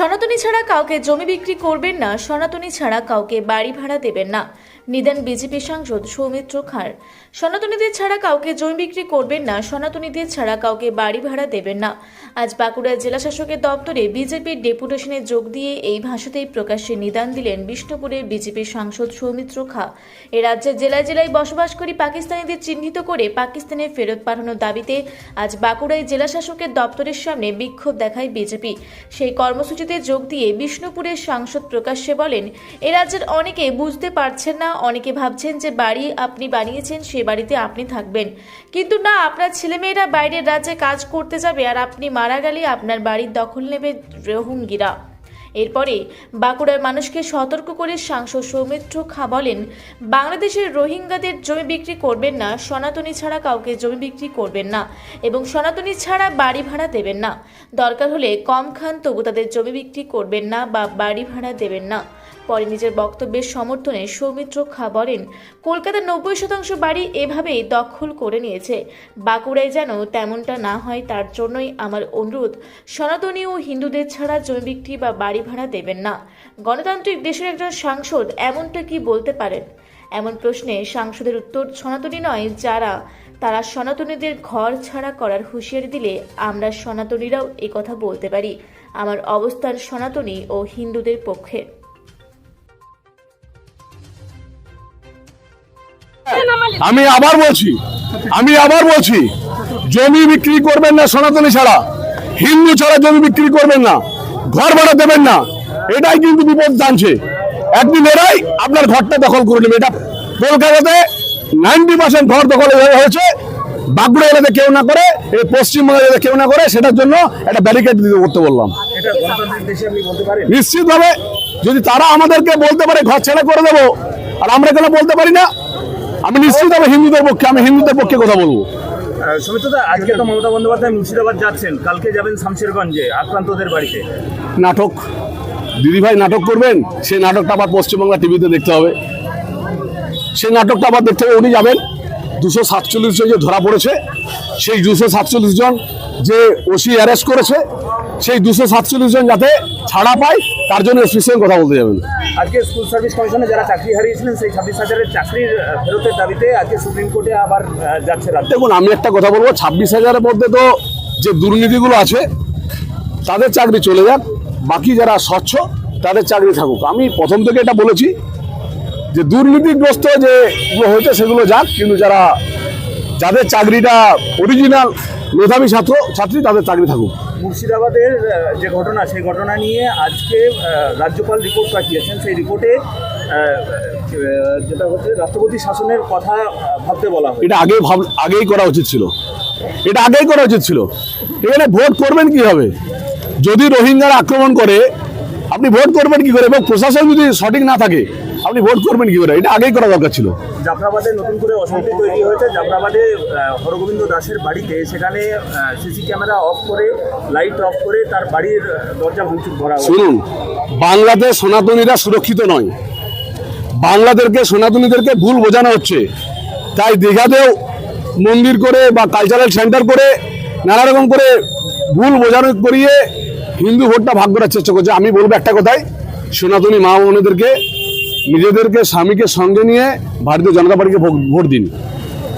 সনাতনী ছাড়া কাউকে জমি বিক্রি করবেন না সনাতনী ছাড়া কাউকে বাড়ি ভাড়া দেবেন না। নিদান বিজেপি সাংসদ সৌমিত্র খাঁর। সনাতনীদের ছাড়া কাউকে জমি বিক্রি করবেন না সনাতনীদের ছাড়া কাউকে বাড়ি ভাড়া দেবেন না। আজ বাঁকুড়া জেলা শাসকের দপ্তরে বিজেপির ডেপুটেশনে যোগ দিয়ে এই ভাষাতেই প্রকাশ্যে নিদান দিলেন বিষ্ণুপুরের বিজেপির সাংসদ সৌমিত্র খা। এ রাজ্যের জেলায় জেলায় বসবাসকারী পাকিস্তানিদের চিহ্নিত করে পাকিস্তানে ফেরত পাঠানোর দাবিতে আজ বাঁকুড়ায় জেলা শাসকের দপ্তরের সামনে বিক্ষোভ দেখায় বিজেপি। সেই কর্মসূচিতে যোগ দিয়ে বিষ্ণুপুরের সাংসদ প্রকাশ্যে বলেন, এ রাজ্যের অনেকে বুঝতে পারছেন না অনেকে ভাবছেন যে বাড়ি আপনি বানিয়েছেন, সে বাড়িতে আপনি থাকবেন। কিন্তু না, আপনার ছেলেমেয়েরা বাইরের রাজ্যে কাজ করতে যাবে আর আপনি মারা গেলে আপনার বাড়ির দখল নেবে রোহিঙ্গিরা। এরপরে বাঁকুড়ার মানুষকে সতর্ক করে সাংসদ সৌমিত্র খা বলেন, বাংলাদেশের রোহিঙ্গাদের জমি বিক্রি করবেন না, সনাতনী ছাড়া কাউকে জমি বিক্রি করবেন না এবং সনাতনী ছাড়া বাড়ি ভাড়া দেবেন না। দরকার হলে কম খান, তবু তাদের জমি বিক্রি করবেন না বা বাড়ি ভাড়া দেবেন না। পরে নিজের বক্তব্যের সমর্থনে সৌমিত্র খা বলেন, কলকাতার নব্বই শতাংশ বাড়ি এভাবেই দখল করে নিয়েছে। বাঁকুড়ায় যেন তেমনটা না হয়, তার জন্যই আমার অনুরোধ। সনাতনী ও হিন্দুদের ছাড়া জমি বিক্রি বা বাড়ি ভাড়া দেবেন না। গণতান্ত্রিক দেশের একজন সাংসদ এমনটা কি বলতে পারেন? এমন প্রশ্নে সাংসদের উত্তর সনাতনী নয়, যারা তারা সনাতনীদের ঘর ছাড়া করার হুঁশিয়ারি দিলে আমরা সনাতনীরাও কথা বলতে পারি। আমার অবস্থান সনাতনী ও হিন্দুদের পক্ষে। আমি আবার বলছি আমি আবার বলছি জমি বিক্রি করবেন না সনাতনী ছাড়া হিন্দু ছাড়া জমি বিক্রি করবেন না ঘর ভাড়া দেবেন না এটাই কিন্তু বিপদ জানছে। একদিন এরাই আপনার ঘরটা দখল করে নেবে। এটা কলকাতাতে নাইনটি পার্সেন্ট ঘর দখল হয়েছে। বাঁকুড়া এলাকাতে কেউ না করে এই পশ্চিমবঙ্গের এলাকাতে কেউ না করে সেটার জন্য একটা ব্যারিকেড দিতে করতে বললাম। নিশ্চিতভাবে যদি তারা আমাদেরকে বলতে পারে ঘর ছেড়ে করে দেবো আর আমরা কেন বলতে পারি না? আমি নিশ্চিতভাবে হিন্দুদের পক্ষে আমি হিন্দুদের পক্ষে কথা বলব। সমিতদা আজকে তো মমতা বন্দ্যোপাধ্যায় মুর্শিদাবাদ যাচ্ছেন। কালকে যাবেন শামশেরগঞ্জে আক্রান্তদের বাড়িতে। নাটক। দিদিভাই নাটক করবেন সেই নাটকটা আবার পশ্চিমবাংলা টিভিতে দেখতে হবে। সেই নাটকটা আবার দেখতে হবে উনি যাবেন। দুশো সাতচল্লিশ জন যে ধরা পড়েছে সেই দুশো সাতচল্লিশ জন যে ওসি অ্যারেস্ট করেছে সেই দুশো সাতচল্লিশ জন যাতে ছাড়া পায় তার জন্য স্পেশাল কথা বলতে যাবেন। আজকে স্কুল সার্ভিস কমিশনে যারা চাকরি হারিয়েছিলেন সেই ছাব্বিশ হাজারের চাকরির ফেরতের দাবিতে আজকে সুপ্রিম কোর্টে আবার যাচ্ছে দেখুন আমি একটা কথা বলব ছাব্বিশ হাজারের মধ্যে তো যে দুর্নীতিগুলো আছে তাদের চাকরি চলে যাক বাকি যারা স্বচ্ছ তাদের চাকরি থাকুক। আমি প্রথম থেকে এটা বলেছি যে দুর্নীতিগ্রস্ত যেগুলো হয়েছে সেগুলো যাক কিন্তু যারা যাদের চাকরিটা অরিজিনাল মেধাবী ছাত্র ছাত্রী তাদের চাকরি থাকুক। মুর্শিদাবাদের যে ঘটনা সেই ঘটনা নিয়ে আজকে রাজ্যপাল রিপোর্ট পাঠিয়েছেন। সেই রিপোর্টে যেটা হচ্ছে রাষ্ট্রপতি শাসনের কথা ভাবতে বলা হয় এটা আগেই ভাব আগেই করা উচিত ছিল। এটা আগেই করা উচিত ছিল। এখানে ভোট করবেন কি হবে যদি রোহিঙ্গারা আক্রমণ করে আপনি ভোট করবেন কি করে? এবং প্রশাসন যদি সঠিক না থাকে আপনি ভোট করবেন কি করে? এটা আগেই করা দরকার ছিল। জাফরাবাদে নতুন করে অশান্তি তৈরি হয়েছে। জাফরাবাদে হরগোবিন্দ দাসের বাড়িতে সেখানে সিসি ক্যামেরা অফ করে লাইট অফ করে তার বাড়ির দরজা ভাঙচুর করা শুনুন বাংলাদেশ সনাতনীরা সুরক্ষিত নয়। বাংলাদেশকে সনাতনীদেরকে ভুল বোঝানো হচ্ছে। তাই দীঘাতেও মন্দির করে বা কালচারাল সেন্টার করে নানা রকম করে ভুল বোঝানো করিয়ে হিন্দু ভোটটা ভাগ করার চেষ্টা করছে। আমি বলব একটা কথাই সনাতনী মা বোনেদেরকে নিজেদেরকে স্বামীকে সঙ্গে নিয়ে ভারতীয় জনতা পার্টিকে ভোট- দিন।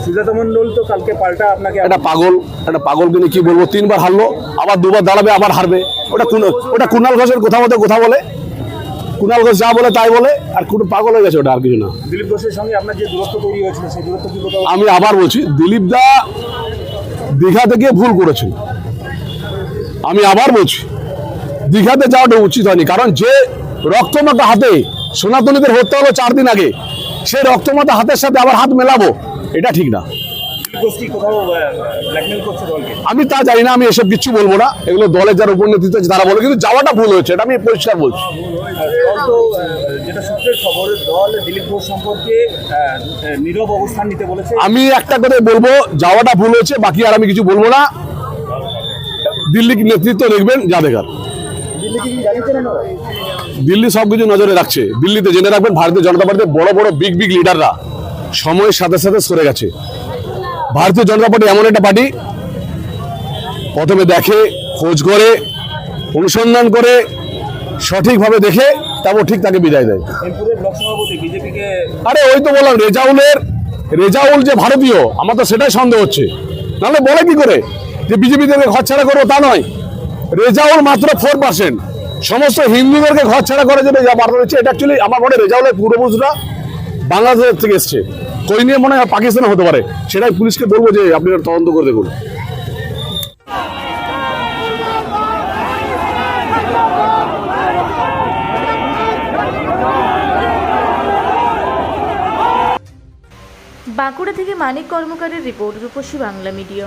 সুজাতা মণ্ডল তো কালকে পাল্টা আপনাকে একটা পাগল একটা পাগলকে নিয়ে কি বলব? তিনবার হারলো আবার দুবার দাঁড়াবে আবার হারবে। ওটা ওটা কুণাল ঘোষের কথা মতো কথা বলে। কুণাল ঘোষ যা বলে তাই বলে আর কোনো পাগল হয়ে গেছে ওটা আর কিছু না। দিলীপ ঘোষের সঙ্গে আপনার যে দূরত্ব তৈরি হয়েছিল সেই দূরত্ব কি আমি আবার বলছি দিলীপ দা দীঘাতে গিয়ে ভুল করেছেন। আমি আবার বলছি দীঘাতে যাওয়াটা উচিত হয়নি কারণ যে রক্তমাতা হাতে সনাতনীদের হত্যা হলো চার দিন আগে। সেই রক্তমাতা হাতের সাথে আবার হাত মেলাবো এটা ঠিক না। আমি তা জানি না আমি এসব কিছু বলব না। এগুলো দলের যারা উপর নেতৃত্ব আছে তারা বলে কিন্তু যাওয়াটা ভুল হয়েছে এটা আমি পরিষ্কার বলছি। বলেছে। আমি একটা করে বলব যাওয়াটা ভুল হয়েছে বাকি আর আমি কিছু বলব না। দিল্লি নেতৃত্ব দেখবেন যা দেখার। দিল্লি সব কিছু নজরে রাখছে। দিল্লিতে জেনে রাখবেন ভারতীয় জনতা পার্টিতে বড় বড় বিগ বিগ লিডাররা সময়ের সাথে সাথে সরে গেছে। ভারতীয় জনতা পার্টি এমন একটা পার্টি প্রথমে দেখে খোঁজ করে অনুসন্ধান করে সঠিকভাবে দেখে তারপর ঠিক তাকে বিদায় দেয়। আরে ওই তো বললাম রেজাউলের রেজাউল যে ভারতীয় আমার তো সেটাই সন্দেহ হচ্ছে। নাহলে বলে কি করে? যে বিজেপি থেকে ঘর ছাড়া করব তা নয়। রেজাউল মাত্র ফোর পার্সেন্ট সমস্ত হিন্দুদেরকে ঘর ছাড়া করে যে যা বার্তা দিচ্ছে। এটা অ্যাকচুয়ালি আমার মনে রেজাউলের পূর্বপুরুষরা বাংলাদেশ থেকে এসছে। কই নিয়ে মনে হয় পাকিস্তানে হতে পারে। সেটাই পুলিশকে বলব যে আপনি তদন্ত করে দেখুন। বাঁকুড়া থেকে মানিক কর্মকারের রিপোর্ট রূপসী বাংলা মিডিয়া।